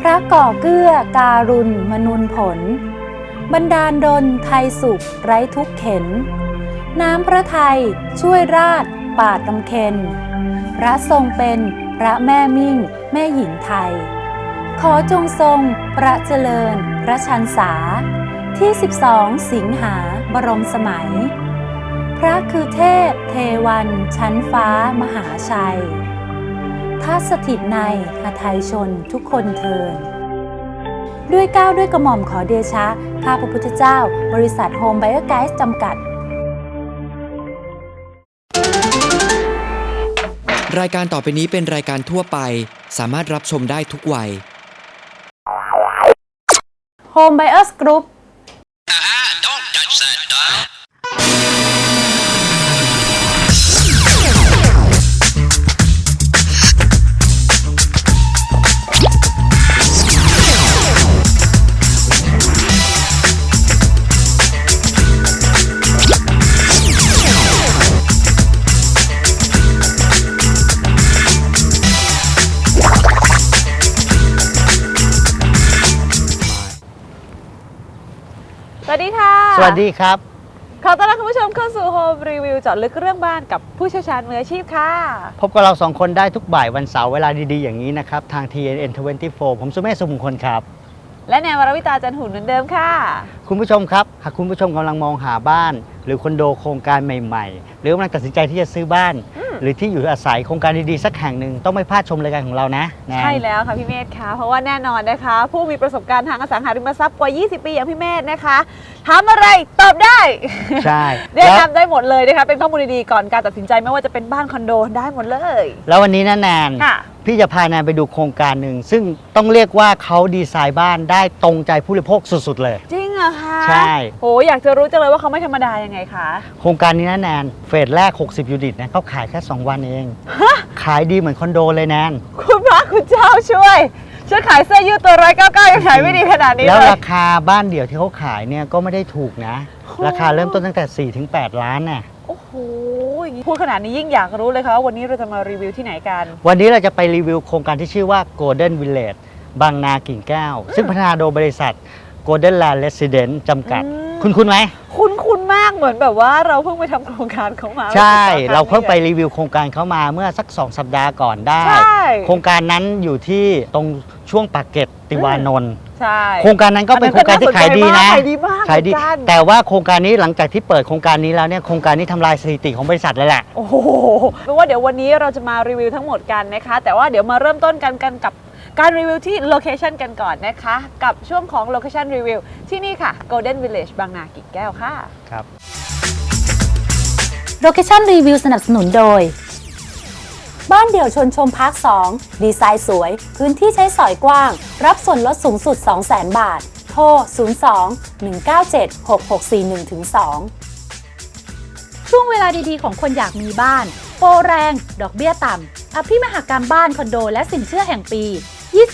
พระก่อเกื้อการุณมนุนผลบันดาลดลไทยสุขไร้ทุกข์เข็น น้ำพระไทยช่วยราชปาดลำเค็น พระทรงเป็นพระแม่มิ่ง แม่หญิงไทย ขอจงทรงพระเจริญ พระชันษา ที่ 12 สิงหาบรมสมัย พระคือเทพเทวัน ชั้นฟ้ามหาชัย ท้าสถิตในหไทยชนทุกคนเทิน ด้วยก้าวด้วยกระหม่อมขอเดชะ ข้าพระพุทธเจ้า บริษัทโฮมไบโอแกสจำกัด รายการต่อไปนี้เป็นรายการทั่วไป สามารถรับชมได้ทุกวัย Home Buyers Group วัสดีครับ ขอต้อนรับคุณผู้ชมเข้าสู่ Home Review เจาะลึกเรื่องบ้านกับผู้เชี่ยวชาญมืออาชีพค่ะ พบกับเราสองคนได้ทุกบ่ายวันเสาร์เวลาดีๆอย่างนี้นะครับ ทาง TNN 24 ผมสุเมธสุมงคลครับ และแนววรวิตาจันทร์หุ่นเหมือนเดิมค่ะ คุณผู้ชมครับ หากคุณผู้ชมกำลังมองหาบ้าน หรือคอนโดโครงการใหม่ ๆ หรือกำลังตัดสินใจที่จะซื้อบ้าน หรือที่อยู่อาศัยโครงการดีๆ สักแห่งหนึ่งต้องไม่พลาดชมรายการของเรานะแนน ใช่แล้วค่ะพี่เมธค่ะ เพราะว่าแน่นอนนะคะ ผู้มีประสบการณ์ทางอสังหาริมทรัพย์กว่า 20 ปีอย่างพี่เมธนะคะถามอะไรตอบได้ ใช่แนะแล้ว นำได้หมดเลยนะคะเป็นข้อมูลดีๆก่อนการตัดสินใจไม่ว่าจะเป็นบ้านคอนโดได้หมดเลย แล้ววันนี้นะแนนค่ะ พี่จะพาแนนไปดูโครงการหนึ่ง ซึ่งต้องเรียกว่าเขาดีไซน์บ้านได้ตรงใจผู้บริโภคสุด ๆ เลย จริงเหรอคะใช่ โหอยากจะรู้จังเลยว่าเขาไม่ธรรมดายังไงคะโครงการนี้นะแนนเฟสแรก 60 ยูนิตนะเขาขายแค่ 2 วันเองขายดีเหมือนคอนโดเลยแนนคุณพระคุณเจ้าช่วยช่วยขายเสื้อยืดตัวร้อยเก้าเก้ายังขายไม่ดีขนาดนี้แล้วเลยราคาบ้านเดี่ยวที่เขาขายเนี่ยก็ไม่ได้ถูกนะโอ้ราคาเริ่มต้นตั้งแต่4-8ล้านน่ะ โอ้โห พูดขนาดนี้ยิ่งอยากรู้เลยค่ะว่าวันนี้เราจะมารีวิวที่ไหนกัน วันนี้เราจะไปรีวิวโครงการที่ชื่อว่า Golden Village บางนากิ่งแก้ว ซึ่งพัฒนาโดยบริษัท Golden Land Residence จำกัด อืม คุณคุณไหม คุ้นคุ้นๆมากเหมือนแบบว่าเราเพิ่งไปทำโครงการเขามาใช่สึกว่เราเพิ่งไปรีวิวโครงการเขามาเมื่อสัก 2 สัปดาห์ก่อนได้ ใช่ โครงการนั้นอยู่ที่ตรงช่วงปากเกร็ดติวานนท์ ใช่ โครงการนั้นก็เป็นโครงการที่ขายดีนะ ขายดีมากขายดี เหมือนกัน แต่ว่าโครงการนี้หลังจากที่เปิดโครงการนี้แล้วเนี่ย โครงการนี้ทำลายสถิติของบริษัทเลยแหละ โอ้โหไม่ว่าเดี๋ยววันนี้เราจะมารีวิวทั้งหมดกันนะคะ แต่ว่าเดี๋ยวมาเริ่มต้นกันกันกับการรีวิวที่โลเคชันกันก่อนนะคะ กับช่วงของโลเคชันรีวิวที่นี่ค่ะ Golden Village บางนากิ่งแก้วค่ะ ครับ โลเคชั่นรีวิวสนับสนุนโดย บ้านเดี่ยวชนชมพาร์ค 2 ดีไซน์สวย พื้นที่ใช้สอยกว้าง รับส่วนลดสูงสุด 200,000 บาท โทร 02 197 6641ถึง2ช่วงเวลาดีๆ ของคนอยากมีบ้าน โปรแรง ดอกเบี้ยต่ำอภิมหากรรมบ้านคอนโด และสินเชื่อแห่งปี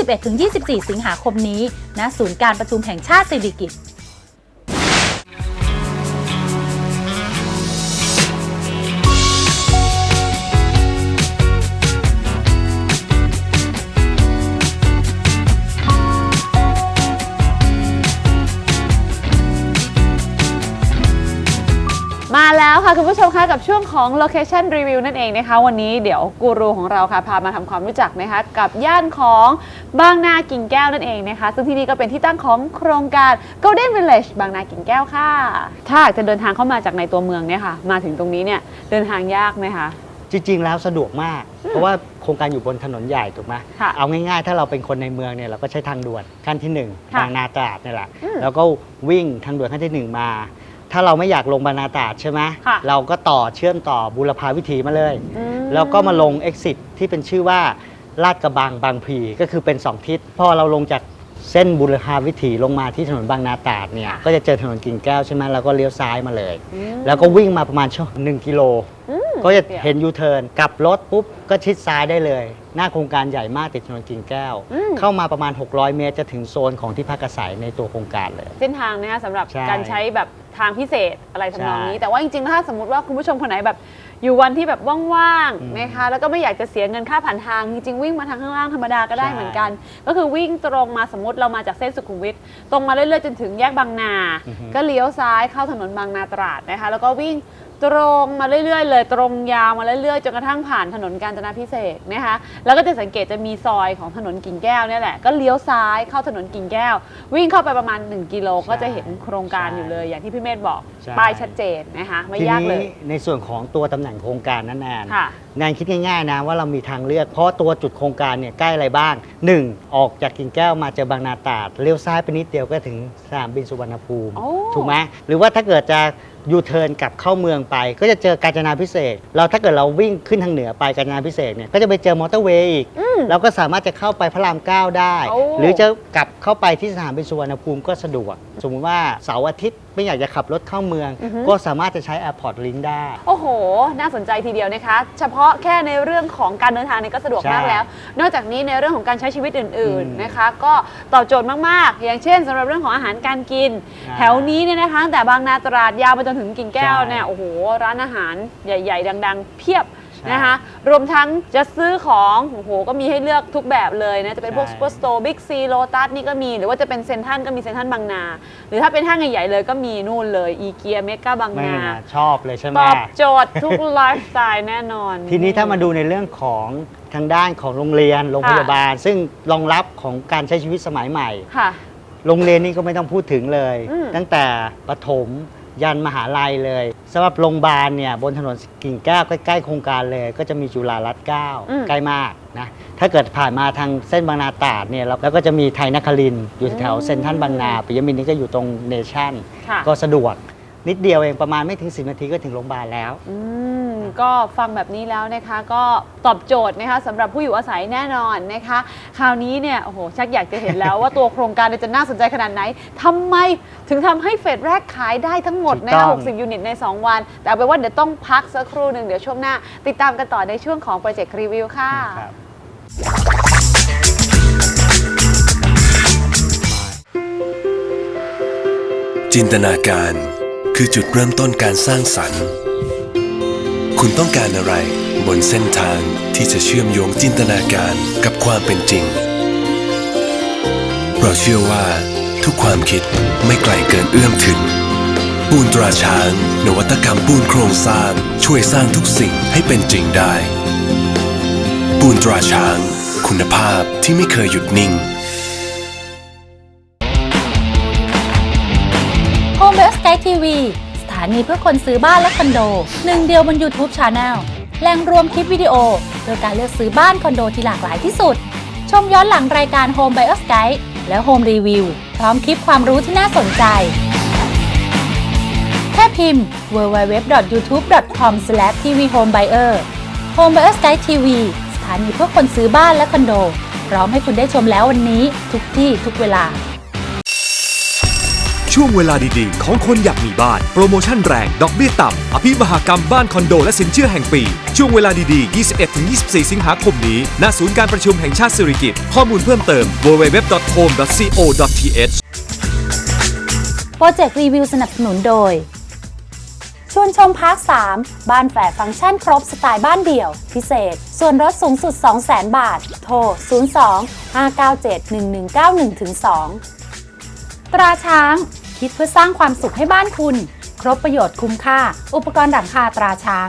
21-24 สิงหาคมนี้ณศูนย์การประชุมแห่งชาติสิริกิติ์ ค่ะคุณผู้ชมคะกับช่วงของ Location Review นั่นเองนะคะ วันนี้เดี๋ยวกูรูของเราค่ะพามาทำความรู้จักนะคะ กับย่านของบางนากิ่งแก้วนั่นเองนะคะ ซึ่งที่นี่ก็เป็นที่ตั้งของโครงการ Golden Village บางนากิ่งแก้วค่ะ ถ้าหากจะเดินทางเข้ามาจากในตัวเมืองเนี่ยค่ะ มาถึงตรงนี้เนี่ยเดินทางยากไหมคะจริงๆแล้วสะดวกมาก เพราะว่าโครงการอยู่บนถนนใหญ่ถูกไหมค่ะเอาง่ายๆ ถ้าเราเป็นคนในเมืองเนี่ยเราก็ใช้ทางด่วนขั้นที่1ค่ะบางนาตราดนี่แหละอืมแล้วก็วิ่งทางด่วนขั้นทีหนึ่1 มา ถ้าเราไม่อยากลงบางนาตราดใช่ไหมค่ะ เราก็ต่อเชื่อมต่อบุรพาวิถีมาเลย อืม แล้วก็มาลง exit ที่เป็นชื่อว่าลาดกระบังบางพลีก็คือเป็น 2 ทิศ พอเราลงจากเส้นบุรพาวิถีลงมาที่ถนนบางนาตราดเนี่ย ก็จะเจอถนนกิ่งแก้วใช่ไหมแล้วก็เลี้ยวซ้ายมาเลย อืม แล้วก็วิ่งมาประมาณชั่วหนึ่งกิโล อืม ก็จะเห็นยูเทิร์นกลับรถปุ๊บก็ก็ชิดซ้ายได้เลย หน้าโครงการใหญ่มากติดถนนกิ่งแก้ว อืม เข้ามาประมาณ 600 เมตรจะถึงโซนของที่พักอาศัยในตัวโครงการเลย เส้นทางนะคะสำหรับใช่การใช้แบบทางพิเศษอะไรทำนองนี้ ใช่แต่ว่าจริงๆถ้าสมมติว่าคุณผู้ชมคนไหนแบบอยู่วันที่แบบว่างอืมๆนะคะแล้วก็ไม่อยากจะเสียเงินค่าผ่านทางจริงๆวิ่งมาทางข้างล่างธรรมดาก็ได้ใช่เหมือนกัน ก็คือวิ่งตรงมาสมมติเรามาจากเส้นสุขุมวิทตรงมาเรื่อยๆจนถึงแยกบางนา อือฮึก็เลี้ยวซ้ายเข้าถนนบางนาตราดนะคะแล้วก็วิ่ง ตรงมาเรื่อยๆ เลยตรงยาวมาเรื่อยๆจนกระทั่งผ่านถนนกาญจนาพิเศษกนะคะแล้วก็จะสังเกตจะมีซอยของถนนกิ่งแก้วเนี่ยแหละก็เลี้ยวซ้ายเข้าถนนกิ่งแก้ว วิ่งเข้าไปประมาณ 1 กิโลก็จะเห็นโครงการอยู่เลย อย่างที่พี่เมธบอกใช่ ป้ายชัดเจนนะคะไม่ทียากเลนี้ยในส่วนของตัวตำแหน่งโครงการนั้นแนนค่ะแนนคิดง่ายๆนะว่าเรามีทางเลือกเพราะตัวจุดโครงการเนี่ยใกล้อะไรบ้าง 1. ออกจากกิ่งแก้วมาเจอบางนาตราดเลี้ยวซ้ายไปนิดเดียวก็ถึงสนามบินสุวรรณภูมิโอ้ ถูกไหมหรือว่าถ้าเกิดจะยูเทิร์นกลับเข้าเมืองไป ก็จะเจอกาญจนาพิเศษกเราถ้าเกิดเราวิ่งขึ้นทางเหนือไปกาญจนาพิเศษกเนี่ยก็จะไปเจอมอเตอร์เวย์อีกเราก็สามารถจะเข้าไปพระรามเก้าได้ โอ้ หรือจะกลับเข้าไปที่สนามบินสุวรรณภูมิก็สะดวก สมมติว่าเสาร์อาทิตย์ไม่อยากจะขับรถเข้าเมืองอือฮึก็สามารถจะใช้ Airport Link ได้ โอ้โห น่าสนใจทีเดียวนะคะ เฉพาะแค่ในเรื่องของการเดินทางเนี่ยก็สะดวกใช่มากแล้ว นอกจากนี้ในเรื่องของการใช้ชีวิตอื่น อืมๆนะคะ ก็ตอบโจทย์มาก ๆ อย่างเช่นสำหรับเรื่องของอาหารการกิน ใช่แถวนี้เนี่ยนะคะตั้งแต่บางนาตราดยาวไปจนถึงกิ่งแก้วใช่เนี่ยโอ้โห ร้านอาหารใหญ่ ๆ ดัง ๆ เพียบใช่ นะคะ รวมทั้งจะซื้อของโอ้โหก็มีให้เลือกทุกแบบเลยนะ จะเป็นพวกใช่ ซูเปอร์สโตร์บิ๊กซีโลตัสนี่ก็มี หรือว่าจะเป็นเซ็นทรัลก็มีเซ็นทรัลบางนา หรือถ้าเป็นห้างใหญ่ๆเลยก็มีนู่นเลยอีเกียเมกาบางไม่นานะชอบเลยใช่ไหมตอบโจทย์ทุกไลฟ์สไตล์แน่นอน ทีนี้ถ้ามาดูในเรื่องของทางด้านของโรงเรียนโรงพยาบาล ซึ่งรองรับของการใช้ชีวิตสมัยใหม่ ค่ะ โรงเรียนนี่ก็ไม่ต้องพูดถึงเลย อืมตั้งแต่ประถม ยันมหาลัยเลยสำหรับโรงพยาบาลเนี่ยบนถนนกิ่งแก้วใกล้ๆโครงการเลย ก็จะมีจุฬารัตน์เก้าอืม ใกล้มากนะถ้าเกิดผ่านมาทางเส้นบางนาตราดเนี่ยเราแล้วก็จะมีไทยนครินทร์อยู่แถวอืมเซ็นทรัลบางนาปิยมินทร์นี่ก็อยู่ตรงเนชั่น ค่ะก็สะดวกนิดเดียวเองประมาณไม่ถึง 10 นาทีก็ถึงโรงพยาบาลแล้ว อืม ก็ฟังแบบนี้แล้วนะคะ ก็ตอบโจทย์นะคะสำหรับผู้อยู่อาศัยแน่นอนนะคะ คราวนี้เนี่ยโอ้โหชักอยากจะเห็นแล้วว่าตัวโครงการเนี่ยจะน่าสนใจขนาดไหนทำไมถึงทำให้เฟสแรกขายได้ทั้งหมดถูกนะต้คะอง 60 ยูนิตใน 2 วัน แต่เอาไปนว่าเดี๋ยวต้องพักสักครู่หนึ่งเดี๋ยวช่วงหน้า ติดตามกันต่อในช่วงของโปรเจกต์รีวิวค่ะ ครับ จินตนาการคือจุดเริ่มต้นการสร้างสรรค์ คุณต้องการอะไร บนเส้นทางที่จะเชื่อมโยงจินตนาการกับความเป็นจริง เราเชื่อว่าทุกความคิดไม่ไกลเกินเอื้อมถึง ปูนตราช้าง นวัตกรรมปูนโครงสร้าง ช่วยสร้างทุกสิ่งให้เป็นจริงได้ ปูนตราช้าง คุณภาพที่ไม่เคยหยุดนิ่ง Home Base Sky TV านีเพื่อคนซื้อบ้านและคอนโดหนึ่งเดียวบน YouTube Channel แหล่งรวมคลิปวิดีโอเพื่อการเลือกซื้อบ้านคอนโดที่หลากหลายที่สุด ชมย้อนหลังรายการ Home Buyer Guide และ Home Review พร้อมคลิปความรู้ที่น่าสนใจ แค่พิมพ์ www.youtube.com/tvhomebuyer Home Buyer Guide TV สถานีเพื่อคนซื้อบ้านและคอนโด พร้อมให้คุณได้ชมแล้ววันนี้ ทุกที่ทุกเวลา ช่วงเวลาดีๆ ของคนอยากมีบ้าน โปรโมชั่นแรง ดอกเบี้ยต่ำ อภิมหากรรมบ้านคอนโดและสินเชื่อแห่งปี ช่วงเวลาดีๆ 21-24 สิงหาคมนี้ ณ ศูนย์การประชุมแห่งชาติสิริกิติ์ข้อมูลเพิ่มเติม www.home.co.th โปรเจกต์รีวิวสนับสนุนโดย ชวนชมพาร์ค 3 บ้านแฝดฟังก์ชันครบสไตล์บ้านเดี่ยว พิเศษ ส่วนลดสูงสุด 200,000 บาท โทร 02 597 1191 2ตราช้าง คิดเพื่อสร้างความสุขให้บ้านคุณ ครบประโยชน์คุ้มค่า อุปกรณ์ดังคาตราช้าง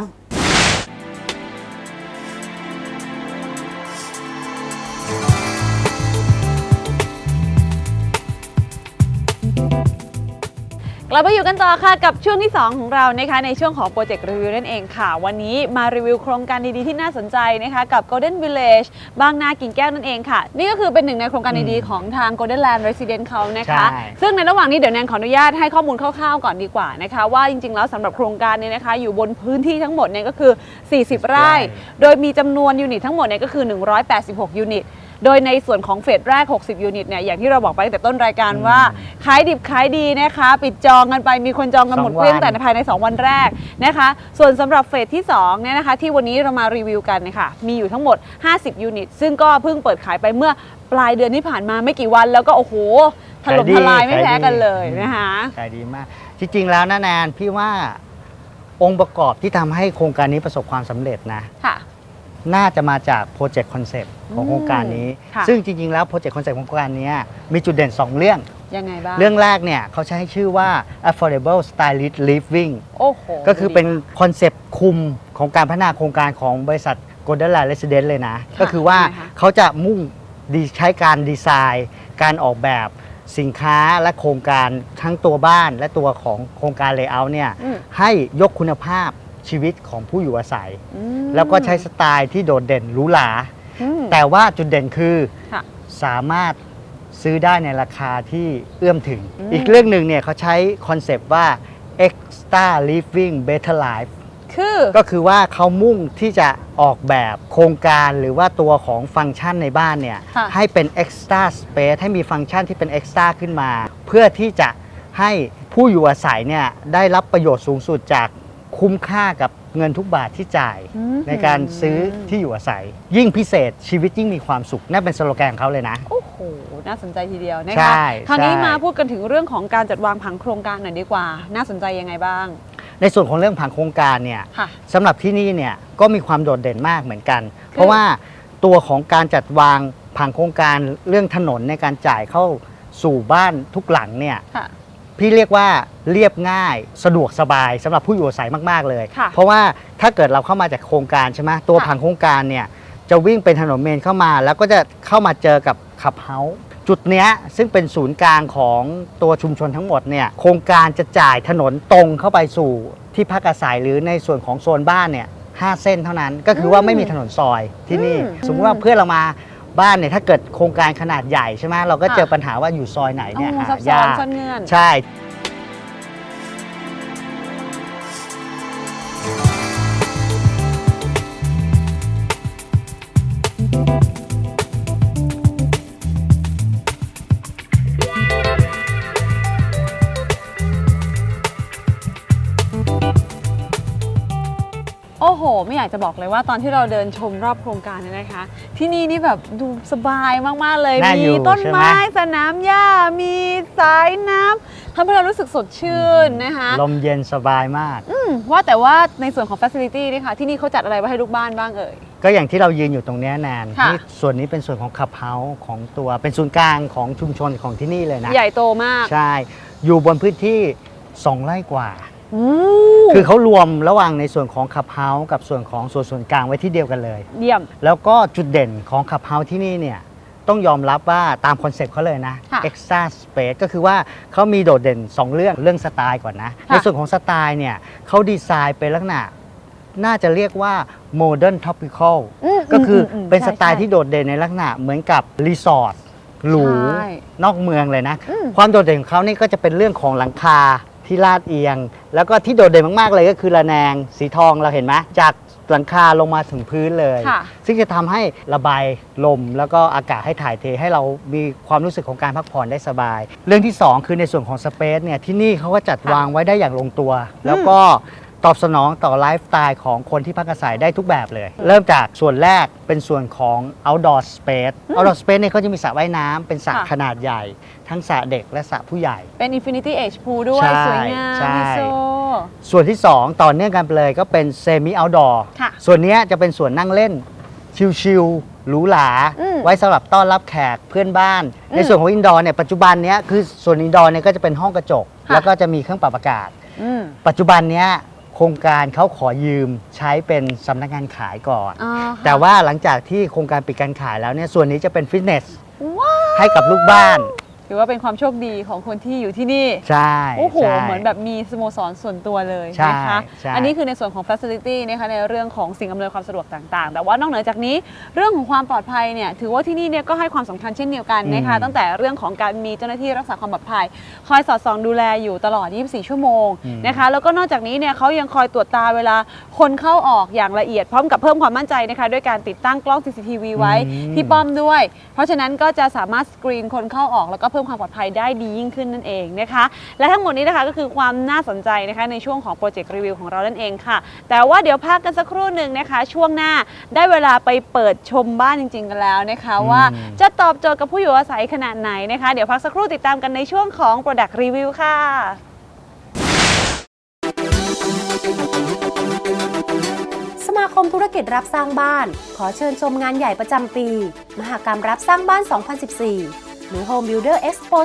กลับมาอยู่กันต่อค่ะกับช่วงที่ 2 ของเรานะคะในช่วงของโปรเจกต์รีวิวนั่นเองค่ะ วันนี้มารีวิวโครงการดีๆที่น่าสนใจนะคะกับ Golden Village บางนากิ่งแก้วนั่นเองค่ะ นี่ก็คือเป็นหนึ่งในโครงการดีๆของทาง Golden Land Resident เขานะคะ ใช่ ซึ่งในระหว่างนี้เดี๋ยวแนนขออนุญาตให้ข้อมูลคร่าวๆก่อนดีกว่านะคะ ว่าจริงๆแล้วสำหรับโครงการนี้นะคะ อยู่บนพื้นที่ทั้งหมดเนี่ยก็คือ 40 ไร่ โดยมีจำนวนยูนิตทั้งหมดเนี่ยก็คือ 186 ยูนิต โดยในส่วนของเฟสแรก 60 ยูนิตเนี่ยอย่างที่เราบอกไปตั้งแต่ต้นรายการว่าขายดิบขายดีนะคะปิดจองกันไปมีคนจองกันหมดสองเกลี้ยงวันแต่ภายใน 2 วันแรกนะคะ ส่วนสำหรับเฟสที่2เนี่ยนะคะ ที่วันนี้เรามารีวิวกันเนยคะมีอยู่ทั้งหมด 50 ยูนิต ซึ่งก็เพิ่งเปิดขายไปเมื่อปลายเดือนที่ผ่านมาไม่กี่วันแล้วก็โอ้โหถล่มทลายไม่แพ้กันเลยนะคะขายดีมากจริงๆแล้วนะแนนพี่ว่าองค์ประกอบที่ทำให้โครงการนี้ประสบความสำเร็จนะค่ะ น่าจะมาจากโปรเจกต์คอนเซปต์ของโครงการนี้ ค่ะ ซึ่งจริง ๆ แล้วโปรเจกต์คอนเซปต์ของโครงการนี้มีจุดเด่น 2 เรื่อง ยังไงบ้างเรื่องแรกเนี่ยเขาใช้ชื่อว่า affordable stylish living โอ้โหก็คือเป็นคอนเซปต์คุมของการพัฒนาโครงการของบริษัท Golden Land Residence เลยนะก็คือว่าทำไมคะเขาจะมุ่งดีใช้การดีไซน์ การออกแบบสินค้าและโครงการทั้งตัวบ้านและตัวของโครงการเลเยอร์เนี่ยอืมให้ยกคุณภาพ ชีวิตของผู้อยู่อาศัยอืมแล้วก็ใช้สไตล์ที่โดดเด่นหรูหราอืมแต่ว่าจุดเด่นคือค่ะสามารถซื้อได้ในราคาที่เอื้อมถึงอืมอีกเรื่องหนึ่งเนี่ยเขาใช้คอนเซปต์ว่า extra living better life คือก็คือว่าเขามุ่งที่จะออกแบบโครงการหรือว่าตัวของฟังก์ชันในบ้านเนี่ยค่ะให้เป็น extra space ให้มีฟังก์ชันที่เป็น extra ขึ้นมา เพื่อที่จะให้ผู้อยู่อาศัยเนี่ยได้รับประโยชน์สูงสุดจาก คุ้มค่ากับเงินทุกบาทที่จ่ายอืม ในการซื้อที่อยู่อาศัย ยิ่งพิเศษชีวิตยิ่งมีความสุขนั่นเป็นสโลแกนของเขาเลยนะ โอ้โห น่าสนใจทีเดียวนะใช่คะ คราวนี้ใช่ มาพูดกันถึงเรื่องของการจัดวางผังโครงการหน่อยดีกว่า น่าสนใจยังไงบ้าง ในส่วนของเรื่องผังโครงการเนี่ย ค่ะ สำหรับที่นี่เนี่ยก็มีความโดดเด่นมากเหมือนกัน เพราะว่าตัวของการจัดวางผังโครงการเรื่องถนนในการจ่ายเข้าสู่บ้านทุกหลังเนี่ยค่ะ พี่เรียกว่าเรียบง่ายสะดวกสบายสำหรับผู้อยู่อาศัยมาก ๆ เลย ค่ะเพราะว่าถ้าเกิดเราเข้ามาจากโครงการใช่ไหมตัวค่ะ ผังโครงการเนี่ยจะวิ่งเป็นถนนเมนเข้ามา แล้วก็จะเข้ามาเจอกับขับเฮาส์จุดเนี้ยซึ่งเป็นศูนย์กลางของตัวชุมชนทั้งหมดเนี่ยโครงการจะจ่ายถนนตรงเข้าไปสู่ที่พักอาศัยหรือในส่วนของโซนบ้านเนี่ยห้าเส้นเท่านั้นก็คือว่าไม่มีถนนซอยที่นี่ อืม สมมติว่าเพื่อนเรามา บ้านเนี่ยถ้าเกิดโครงการขนาดใหญ่ใช่ไหมเราก็ค่ะเจอปัญหาว่าอยู่ซอยไหนโอ้เนี่ยโหหาซับซ้อนยากซ่อนเงื่อน ใช่ โอ้โห ไม่อยากจะบอกเลยว่าตอนที่เราเดินชมรอบโครงการเนี่ยนะคะ ที่นี่นี่แบบดูสบายมาก ๆ เลย น่ามีอยู่ต้นใช่ไหมไม้สนามหญ้า มีสายน้ำทำให้เรารู้สึกสดชื่นนะคะลมเย็นสบายมาก อืมว่าแต่ว่าในส่วนของ Facility นี่ค่ะที่นี่เขาจัดอะไรไว้ให้ลูกบ้านบ้างเอ่ย ก็อย่างที่เรายืนอยู่ตรงเนี้ยแนนค่ะ นี่ส่วนนี้เป็นส่วนของขับเฮาส์ของตัวเป็นศูนย์กลางของชุมชนของที่นี่เลยนะ ใหญ่โตมาก ใช่ อยู่บนพื้นที่ 2 ไร่กว่าอู้ คือเขารวมระหว่างในส่วนของขับเฮาส์กับส่วนของส่วนส่วนกลางไว้ที่เดียวกันเลย เยี่ยม แล้วก็จุดเด่นของขับเฮาส์ที่นี่เนี่ยต้องยอมรับว่าตามคอนเซ็ปต์เขาเลยนะ ค่ะ extra space ก็คือว่าเขามีโดดเด่น 2 เรื่องเรื่องสไตล์ก่อนนะค่ะในส่วนของสไตล์เนี่ยเขาดีไซน์เป็นลักษณะ น่าจะเรียกว่า modern tropical มก็คืออมเป็นสไตล์ใช่ ที่โดดเด่นในลักษณะเหมือนกับรีสอร์ทหรูใช่นอกเมืองเลยนะ อืมความโดดเด่นของเขานี่ก็จะเป็นเรื่องของหลังคา ที่ลาดเอียง แล้วก็ที่โดดเด่นมากๆเลยก็คือระแนงสีทองเราเห็นไหมจากหลังคาลงมาถึงพื้นเลย ค่ะ ซึ่งจะทำให้ระบายลม แล้วก็อากาศให้ถ่ายเทให้เรามีความรู้สึกของการพักผ่อนได้สบาย เรื่องที่ 2 คือในส่วนของสเปซเนี่ยที่นี่เขาก็จัดค่ะวางไว้ได้อย่างลงตัว แล้วก็ตอบสนองต่อไลฟ์สไตล์ของคนที่พักอาศัยได้ทุกแบบเลย เริ่มจากส่วนแรกเป็นส่วนของ outdoor space outdoor space เนี่ยเขาจะมีสระว่ายน้ำเป็นสระค่ะ ขนาดใหญ่ ทั้งสระเด็กและสระผู้ใหญ่ เป็น Infinity Edge Pool ด้วย ใช่สวยงามใช่ไฮโซ ส่วนที่ 2 ต่อเนื่องกันไปเลยก็เป็น semi outdoor ค่ะส่วนเนี้ยจะเป็นส่วนนั่งเล่น ชิลๆหรูหรา อืมไว้สำหรับต้อนรับแขกเพื่อนบ้าน อืมในส่วนของอินดอร์เนี่ยปัจจุบันเนี้ยคือส่วนอินดอร์เนี่ยก็จะเป็นห้องกระจก ค่ะ แล้วก็จะมีเครื่องปรับอากาศ อืมปัจจุบันเนี้ยโครงการเขาขอยืมใช้เป็นสำนักงานขายก่อน อ่าค่ะแต่ว่าหลังจากที่โครงการปิดการขายแล้วเนี่ยส่วนนี้จะเป็นฟิตเนสว้าวให้กับลูกบ้าน ถือว่าเป็นความโชคดีของคนที่อยู่ที่นี่ ใช่โอ้โห ใช่ เหมือนแบบมีสโมสรส่วนตัวเลยใช่นะคะ ใช่ อันนี้คือในส่วนของ Facility นะคะในเรื่องของสิ่งอำนวยความสะดวกต่างๆ แต่ว่านอกเหนือจากนี้เรื่องของความปลอดภัยเนี่ยถือว่าที่นี่เนี่ยก็ให้ความสำคัญเช่นเดียวกันนะคะอืมตั้งแต่เรื่องของการมีเจ้าหน้าที่รักษาความปลอดภัย คอยสอดส่องดูแลอยู่ตลอด 24 ชั่วโมงอืมนะคะ แล้วก็นอกจากนี้เนี่ยเขายังคอยตรวจตาเวลาคนเข้าออกอย่างละเอียดพร้อมกับเพิ่มความมั่นใจนะคะด้วยการติดตั้งกล้อง CCTV ไว้ที่ป้อมด้วย เพราะฉะนั้นก็จะสามารถสกรีนคนเข้าออกแล้วก็เพิ่มความปลอดภัยได้ดียิ่งขึ้นนั่นเองนะคะ และทั้งหมดนี้นะคะก็คือความน่าสนใจนะคะในช่วงของโปรเจกต์รีวิวของเรานั่นเองค่ะ แต่ว่าเดี๋ยวพักกันสักครู่หนึ่งนะคะ ช่วงหน้าได้เวลาไปเปิดชมบ้านจริง ๆ กันแล้วนะคะ ว่าจะตอบโจทย์กับผู้อยู่อาศัยขนาดไหนนะคะ เดี๋ยวพักสักครู่ติดตามกันในช่วงของ Product Review ค่ะสมาคมธุรกิจรับสร้างบ้าน ขอเชิญชมงานใหญ่ประจำปี มหกรรมรับสร้างบ้าน 2014 หรือ Home Builder Expo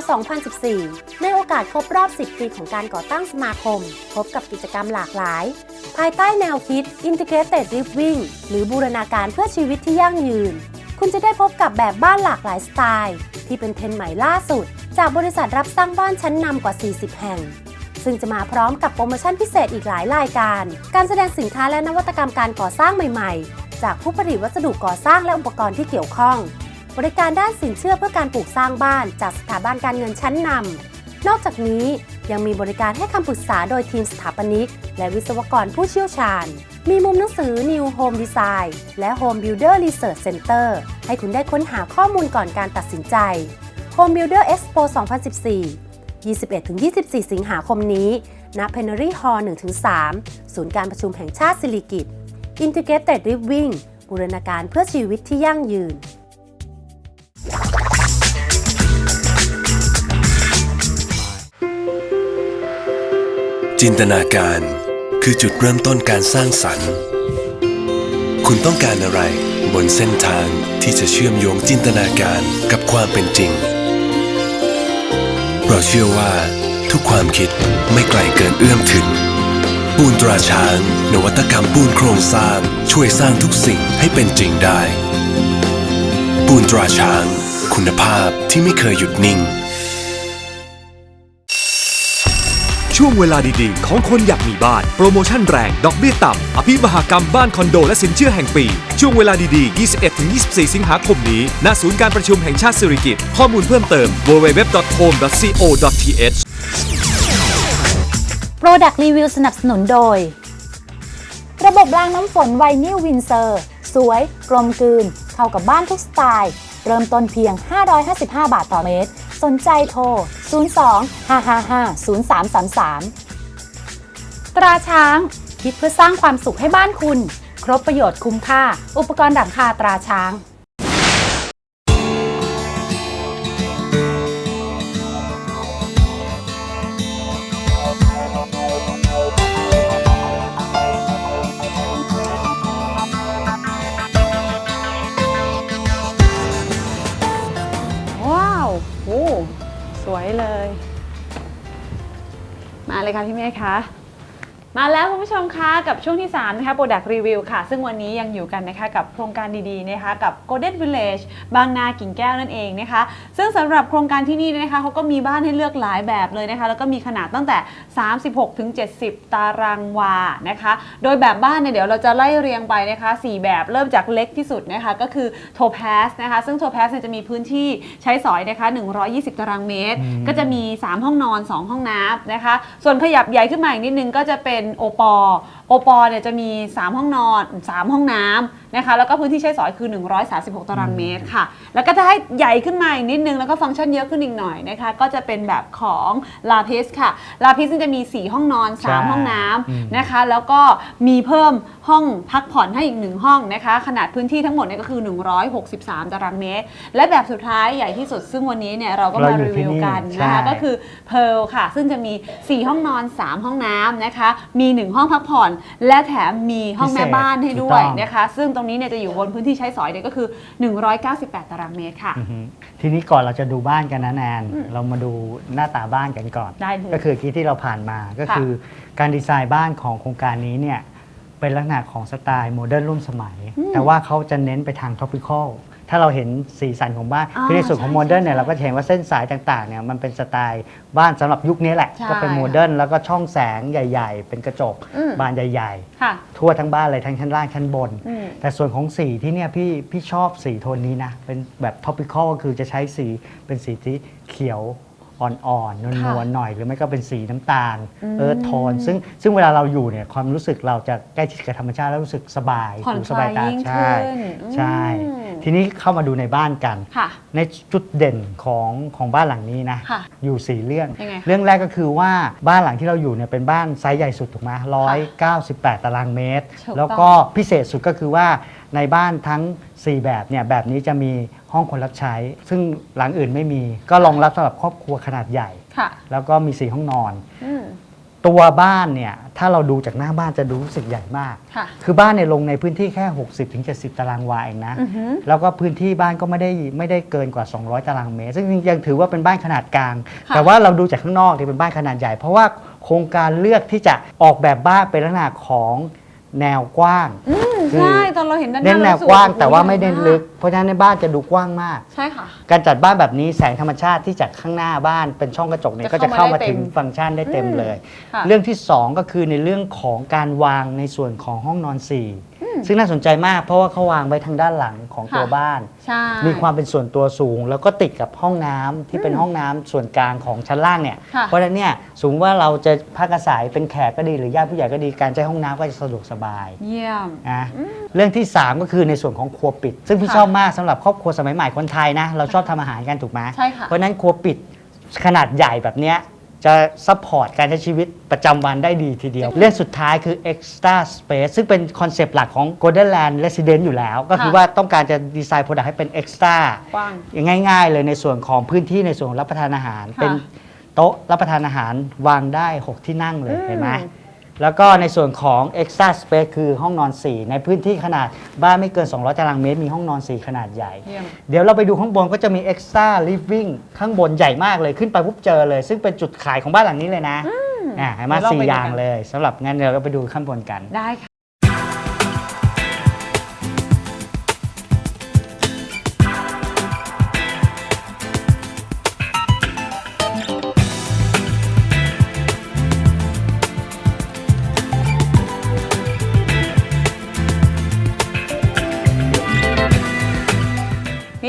2014 ในโอกาสครบรอบ 10 ปีของการก่อตั้งสมาคม พบกับกิจกรรมหลากหลาย ภายใต้แนวคิด Integrated Living หรือบูรณาการเพื่อชีวิตที่ยั่งยืน คุณจะได้พบกับแบบบ้านหลากหลายสไตล์ ที่เป็นเทรนด์ใหม่ล่าสุด จากบริษัทรับสร้างบ้านชั้นนำกว่า 40 แห่งซึ่งจะมาพร้อมกับโปรโมชั่นพิเศษอีกหลายรายการ การแสดงสินค้าและนวัตกรรมการก่อสร้างใหม่ ๆ จากผู้ผลิตวัสดุก่อสร้างและอุปกรณ์ที่เกี่ยวข้อง บริการด้านสินเชื่อเพื่อการปลูกสร้างบ้านจากสถาบันการเงินชั้นนำ นอกจากนี้ยังมีบริการให้คำปรึกษาโดยทีมสถาปนิก และวิศวกรผู้เชี่ยวชาญ มีมุมหนังสือ New Home Design และ Home Builder Research Center ให้คุณได้ค้นหาข้อมูลก่อนการตัดสินใจ Home Builder Expo 2014 21-24 สิงหาคมนี้ ณ Penary Hall 1-3 ศูนย์การประชุมแห่งชาติสิริกิติ์ Integrated Living บูรณาการเพื่อชีวิตที่ยั่งยืน จินตนาการคือจุดเริ่มต้นการสร้างสรรค์ คุณต้องการอะไรบนเส้นทางที่จะเชื่อมโยงจินตนาการกับความเป็นจริง เราเชื่อว่าทุกความคิดไม่ไกลเกินเอื้อมถึง ปูนตราช้าง นวัตกรรมปูนโครงสร้าง ช่วยสร้างทุกสิ่งให้เป็นจริงได้ ปูนตราช้าง คุณภาพที่ไม่เคยหยุดนิ่ง ช่วงเวลาดีๆ ของคนอยากมีบ้าน โปรโมชั่นแรง ดอกเบี้ยต่ำ อภิมหากรรมบ้านคอนโดและสินเชื่อแห่งปี ช่วงเวลาดีๆ 21-24 สิงหาคมนี้ ณ ศูนย์การประชุมแห่งชาติสิริกิติ์ข้อมูลเพิ่มเติม www.home.co.th Product Review สนับสนุนโดย ระบบรางน้ำฝนไวนิลวินเซอร์ สวย กลมกลืน เข้ากับบ้านทุกสไตล์ เริ่มต้นเพียง 555 บาทต่อเมตร สนใจโทร 02 555 0333 ตราช้าง คิดเพื่อสร้างความสุขให้บ้านคุณ ครบประโยชน์คุ้มค่า อุปกรณ์ดังคาตราช้าง เลยค่ะพี่เมฆคะ มาแล้วคุณผู้ชมคะกับช่วงที่ 3 นะคะ Product Review ค่ะ ซึ่งวันนี้ยังอยู่กันนะคะกับโครงการดีๆนะคะกับ Golden Village บางนากิ่งแก้วนั่นเองนะคะ ซึ่งสำหรับโครงการที่นี่นะคะเขาก็มีบ้านให้เลือกหลายแบบเลยนะคะ แล้วก็มีขนาดตั้งแต่ 36ถึง70 ตารางวานะคะ โดยแบบบ้านเนี่ยเดี๋ยวเราจะไล่เรียงไปนะคะ 4 แบบเริ่มจากเล็กที่สุดนะคะก็คือ Topaz นะคะซึ่ง Topaz เนี่ยจะมีพื้นที่ใช้สอยนะคะ 120 ตารางเมตร ก็จะมี 3 ห้องนอน 2 ห้องน้ำนะคะ ส่วนขยับใหญ่ขึ้นมาอีกนิดนึงก็จะเป็นโอปอ โอปอเนี่ยจะมี 3 ห้องนอน 3 ห้องน้ำนะคะ แล้วก็พื้นที่ใช้สอยคือ 136 ตารางเมตรค่ะ แล้วก็ถ้าให้ใหญ่ขึ้นมาอีกนิดนึง แล้วก็ฟังก์ชันเยอะขึ้นอีกหน่อยนะคะ ก็จะเป็นแบบของลาพิสค่ะ ลาพิสจะมี 4 ห้องนอนใช่3ห้องน้อืมำนะคะ แล้วก็มีเพิ่มห้องพักผ่อนให้อีกหนึ่งห้องนะคะ ขนาดพื้นที่ทั้งหมดเนี่ยก็คือ 163 ตารางเมตร และแบบสุดท้ายใหญ่ที่สุด ซึ่งวันนี้เนี่ยเราก็มาเราอยู่รีวิวที่นี่กันใช่นะคะก็คือ Pearl ค่ะ ซึ่งจะมี 4 ห้องนอน 3 ห้องน้ำนะคะ มี 1 ห้องพักผ่อนและแถมมีห้องแม่บ้านให้ด้วยนะคะ ซึ่งตรงนี้เนี่ยจะอยู่บนพื้นที่ใช้สอยเนี่ยก็คือ 198 ตารางเมตรค่ะ อือฮึทีนี้ก่อนเราจะดูบ้านกันนะแนนเรามาดูหน้าตาบ้านกันก่อน ได้เลยก็คือที่ที่เราผ่านมาก็ค่ะ คือการดีไซน์บ้านของโครงการนี้เนี่ยเป็นลักษณะของสไตล์โมเดิร์นรุ่นสมัย แต่ว่าเขาจะเน้นไปทางท็อปิคอล ถ้าเราเห็นสีสันของบ้านอ๋อคือในส่วนของใช่โมเดิร์นเนี่ยใช่เราก็จะเห็นว่าเส้นสายต่างๆเนี่ยมันเป็นสไตล์บ้านสำหรับยุคนี้แหละ ใช่ก็เป็นโมเดิร์นแล้วก็ช่องแสงใหญ่ ๆ เป็นกระจกอืม บานใหญ่ ค่ะ ๆ ทั่วทั้งบ้านเลยทั้งชั้นล่างชั้นบน อืม แต่ส่วนของสีที่เนี่ยพี่พี่ชอบสีโทนนี้นะ เป็นแบบท็อปิคอลก็คือจะใช้สีเป็นสีที่เขียวอ่อนๆนวลค่ะๆหน่อยหรือไม่ก็เป็นสีน้ำตาลอืมเอิร์ธโทน ซึ่งซึ่งเวลาเราอยู่เนี่ยความรู้สึกเราจะใกล้ชิดกับธรรมชาติแล้วรู้สึกสบายผ่อนหูคสลาบายยตายิ่งใช่ขึ้นใช่ อืม ทีนี้เข้ามาดูในบ้านกัน ค่ะ ในจุดเด่นของของบ้านหลังนี้นะ ค่ะอยู่สี่เรื่อง ยังไงคะเรื่องแรกก็คือว่าบ้านหลังที่เราอยู่เนี่ยเป็นบ้านไซส์ใหญ่สุดถูกไหมร้อยเก้าสิบแปดตารางเมตร ถูกต้อง แล้วก็พิเศษสุดก็คือว่าในบ้านทั้ง 4 แบบเนี่ยแบบนี้จะมีห้องคนรับใช้ ซึ่งหลังอื่นไม่มีก็รองรับสำหรับครอบครัวขนาดใหญ่ ค่ะ แล้วก็มีสี่ห้องนอน อืม ตัวบ้านเนี่ยถ้าเราดูจากหน้าบ้านจะดูรู้สึกใหญ่มาก ค่ะ คือบ้านเนี่ยลงในพื้นที่แค่ 60-70 ตารางวาเองนะ อือหือ แล้วก็พื้นที่บ้านก็ไม่ได้ไม่ได้เกินกว่า 200 ตารางเมตร ซึ่งยังถือว่าเป็นบ้านขนาดกลาง ค่ะ แต่ว่าเราดูจากข้างนอกที่เป็นบ้านขนาดใหญ่ เพราะว่าโครงการเลือกที่จะออกแบบบ้านเป็นลักษณะของแนวกว้าง อืมคือ ใช่ตอนเราเห็นด้านหเน้น้านแนเราวรู้สึกว้างโอ้โหแต่ว่าไม่เน้นใหญ่ลึก เพราะฉะนั้นในบ้านจะดูกว้างมาก ใช่ค่ะ การจัดบ้านแบบนี้แสงธรรมชาติที่จากข้างหน้าบ้านเป็นช่องกระจกเนี่ยจะก็จะเข้าเข้ามามาได้เต็ถึมงฟังก์ชันได้เต็มเลย ค่ะ เรื่องที่2ก็คือในเรื่องของการวางในส่วนของห้องนอน4 ซึ่งน่าสนใจมากเพราะว่าเขาวางไว้ทางด้านหลังของตัวค่ะ บ้าน ใช่ มีความเป็นส่วนตัวสูง แล้วก็ติดกับห้องน้ำที่เป็นห้องน้ำส่วนกลางของชั้นล่างเนี่ย ค่ะ เพราะฉะนั้นเนี่ยสมมติว่าเราจะพักอาศัยเป็นแขกก็ดีหรือญาติผู้ใหญ่ก็ดีการใช้ห้องน้ำก็จะสะดวกสบาย เยี่ยม นะเรื่องที่ 3 ก็คือในส่วนของครัวปิด ซึ่งพี่ค่ะชอบมากสำหรับครอบครัวสมัยใหม่คนไทยนะ เราชอบทำอาหารกันถูกไหมใช่ค่ะเพราะฉะนั้นครัวปิดขนาดใหญ่แบบเนี้ย จะซัพพอร์ตการใช้ชีวิตประจำวันได้ดีทีเดียว เรื่องสุดท้ายคือ extra space ซึ่งเป็นคอนเซปต์หลักของ Golden Land Residence อยู่แล้ว ก็คือค่ะว่าต้องการจะดีไซน์ product ให้เป็น extra กว้างอย่าง ง่าย ๆ เลยในส่วนของพื้นที่ในส่วนของรับประทานอาหารค่ะเป็นโต๊ะรับประทานอาหารวางได้ 6 ที่นั่งเลยอืมเห็นไหม แล้วก็ในส่วนของ extra space คือห้องนอน 4 ในพื้นที่ขนาดบ้านไม่เกิน 200 ตารางเมตร มีห้องนอน 4 ขนาดใหญ่ เยี่ยม เดี๋ยวเราไปดูข้างบนก็จะมี extra living ข้างบนใหญ่มากเลยขึ้นไปปุ๊บเจอเลย ซึ่งเป็นจุดขายของบ้านหลังนี้เลยนะอ่าเห็นไหมเดี๋ยวเราสี่ไปดูอย่างกัน เลยสำหรับงั้นเดี๋ยวเราไปดูข้างบนกัน ได้ค่ะ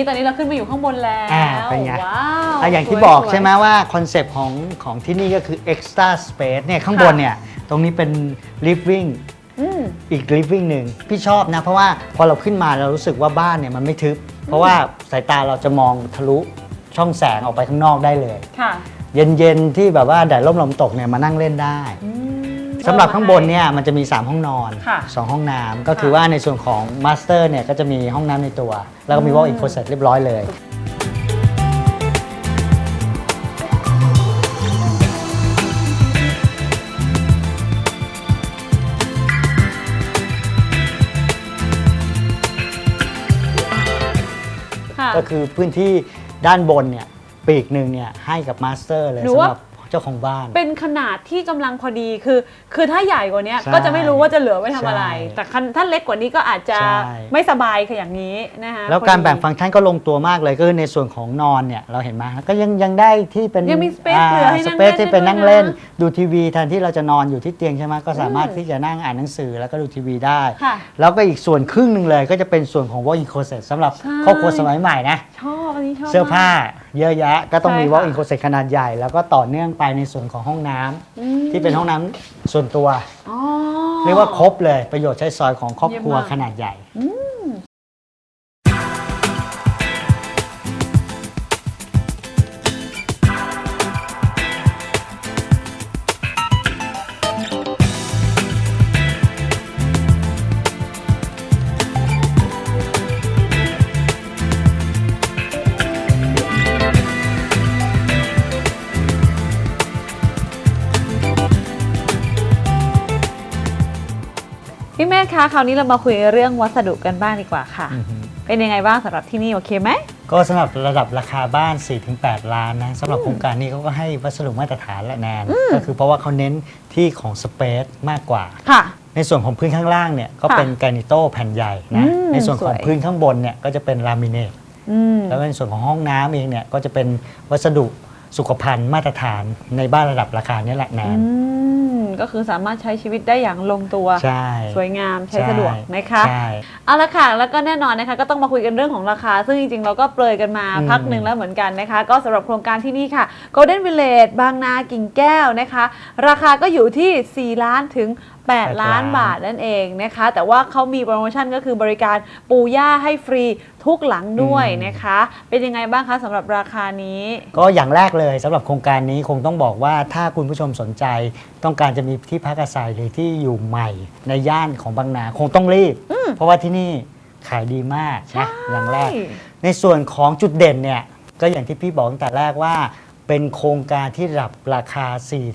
นี่ตอนนี้เราขึ้นมาอยู่ข้างบนแล้วอ่าเป็นไง ว้าวอะอย่างที่สวบอกสวยใช่ไหมว่าคอนเซปต์ของของที่นี่ก็คือ extra space เนี่ยข้างบนค่ะ เนี่ยตรงนี้เป็น living อืม อีก living หนึ่งพี่ชอบนะ เพราะว่าพอเราขึ้นมาเรารู้สึกว่าบ้านเนี่ยมันไม่ทึบ เพราะว่าสายตาเราจะมองทะลุช่องแสงออกไปข้างนอกได้เลย ค่ะ เย็นๆ ที่แบบว่าแดดร่มลมตกเนี่ยมานั่งเล่นได้ อืม สำหรับข้างบนเนี่ยมันจะมี 3 ห้องนอน ค่ะ2 ห้องน้ำก็คือว่าในส่วนของมาสเตอร์เนี่ยก็จะมีห้องน้ำในตัว แล้วก็มี walk in closet เรียบร้อยเลย ค่ะ ก็คือพื้นที่ด้านบนเนี่ยปีกหนึ่งเนี่ยให้กับมาสเตอร์เลยหรือสำว่าหรับ เจ้าของบ้าน เป็นขนาดที่กำลังพอดีคือ คือถ้าใหญ่กว่านี้ใช่ก็จะไม่รู้ว่าจะเหลือไว้ทำอะไร ใช่แต่คันถ้าเล็กกว่านี้ก็อาจจะใช่ ไม่สบายค่ะอย่างนี้นะคะแล้วการพอดี แบ่งฟังก์ชันก็ลงตัวมากเลยก็คือในส่วนของนอนเนี่ยเราเห็นไหมก็ยังยังได้ที่เป็นยังมี space เหลือให้นั่งสเปซเล่นที่เป็นได้ด้วยนั่งเล่นนะดูทีวีแทนที่เราจะนอนอยู่ที่เตียงใช่ไหมก็สามารถที่จะนั่งอ่านหนังสือแล้วก็ดูทีวีได้ ค่ะแล้วก็อีกส่วนครึ่งหนึ่งเลยก็จะเป็นส่วนของ walk-in closet สำหรับใช่ ครอบครัวสมัยใหม่นะ ชอบอันนี้ชอบเสื้อผ้ามาก เยอะแยะก็ต้องมี ใช่ค่ะ walk-in closet ขนาดใหญ่ แล้วก็ต่อเนื่องไปในส่วนของห้องน้ำอืมที่เป็นห้องน้ำส่วนตัว อ๋อ เรียกว่าครบเลยประโยชน์ใช้สอยของครอบครัวเยี่ยมมาก ขนาดใหญ่ พี่เมธคะคราวนี้เรามาคุยเรื่องวัสดุกันบ้างดีกว่าค่ะเป็นยังไงบ้างสำหรับที่นี่โอเคไหม ก็สำหรับระดับราคาบ้าน 4-8 ล้านนะสำหรับโครงการนี้เขาก็ให้วัสดุมาตรฐานและแนนก็คือเพราะว่าเขาเน้นที่ของสเปซมากกว่า ค่ะ ในส่วนของพื้นข้างล่างเนี่ยก็ค่ะเป็นแกรนิโตแผ่นใหญ่นะอืมในส่วนของสวย พื้นข้างบนเนี่ยก็จะเป็นลามิเนตอืม แล้วก็ในส่วนของห้องน้ำเองเนี่ยก็จะเป็นวัสดุสุขภัณฑ์มาตรฐานในบ้านระดับราคาเนี่ยแหละแนน อืม ก็คือสามารถใช้ชีวิตได้อย่างลงตัว ใช่ สวยงามใช้สะดวกนะคะใช่ เอาละค่ะแล้วก็แน่นอนนะคะ ก็ต้องมาคุยกันเรื่องของราคา ซึ่งจริงๆ เราก็เปรยกันมาอืมพักหนึ่งแล้วเหมือนกันนะคะ ก็สำหรับโครงการที่นี่ค่ะ Golden Village บางนากิ่งแก้วนะคะ ราคาก็อยู่ที่ 4 ล้านถึง8ล้านบาทนั่นเองนะคะ แต่ว่าเขามีโปรโมชั่นก็คือบริการปูหญ้าให้ฟรีทุกหลังด้วยนะคะ เป็นยังไงบ้างคะสำหรับราคานี้ ก็อย่างแรกเลยสำหรับโครงการนี้คงต้องบอกว่าถ้าคุณผู้ชมสนใจ ต้องการจะมีที่พักอาศัยหรือที่อยู่ใหม่ในย่านของบางนาคงต้องรีบ เพราะว่าที่นี่ขายดีมากนะอย่างแรก ในส่วนของจุดเด่นเนี่ยก็อย่างที่พี่บอกตั้งแต่แรกว่า เป็นโครงการที่ระดับราคา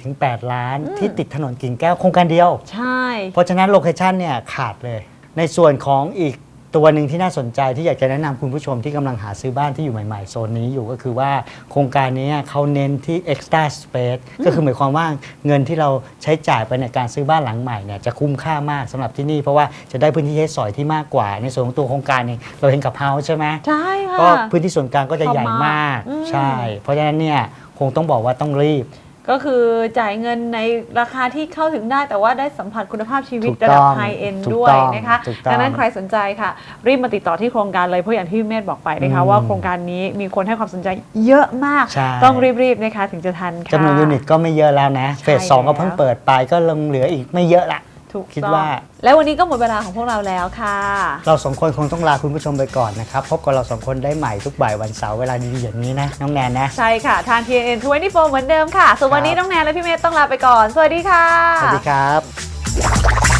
4-8 ล้าน ที่ติดถนนกิ่งแก้วโครงการเดียว ใช่ เพราะฉะนั้นโลเคชันเนี่ยขาดเลย ในส่วนของอีก ตัวหนึ่งที่น่าสนใจที่อยากจะแนะนำคุณผู้ชมที่กำลังหาซื้อบ้านที่อยู่ใหม่ๆ โซนนี้อยู่ก็คือว่าโครงการนี้เขาเน้นที่ extra space ก็คือหมายความว่าเงินที่เราใช้จ่ายไปในการซื้อบ้านหลังใหม่เนี่ยจะคุ้มค่ามากสำหรับที่นี่ เพราะว่าจะได้พื้นที่ใช้สอยที่มากกว่า ในส่วนของตัวโครงการเองเราเห็นกับเฮาส์ใช่ไหม ใช่ค่ะ ก็พื้นที่ส่วนกลางก็จะใหญ่มาก อืมใช่ เพราะฉะนั้นเนี่ยคงต้องบอกว่าต้องรีบ ก็คือจ่ายเงินในราคาที่เข้าถึงได้ แต่ว่าได้สัมผัสคุณภาพชีวิตถูกระดับต้องไฮเอ็นถูกด้วยต้องนะคะถูกต้องดังนั้นใครสนใจค่ะ รีบมาติดต่อที่โครงการเลยเพราะอย่างที่พี่เมธบอกไปนะคะ อืมว่าโครงการนี้มีคนให้ความสนใจเยอะมาก ใช่ ต้องรีบๆนะคะถึงจะทันค่ะ จำนวนยูนิตก็ไม่เยอะแล้วนะ เฟสสองใช่ก็เพิ่งเปิดไปก็ลงเหลืออีกไม่เยอะละ ถูกคิดต้องว่า แล้ววันนี้ก็หมดเวลาของพวกเราแล้วค่ะ เราสองคนคงต้องลาคุณผู้ชมไปก่อนนะครับ พบกับเราสองคนได้ใหม่ทุกบ่ายวันเสาร์เวลาดีๆอย่างนี้นะ น้องแนนนะ ใช่ค่ะ ทาง TNN 24เหมือนเดิมค่ะส่วนวันนี้น้องแนนและพี่เมธต้องลาไปก่อน สวัสดีค่ะ สวัสดีครับ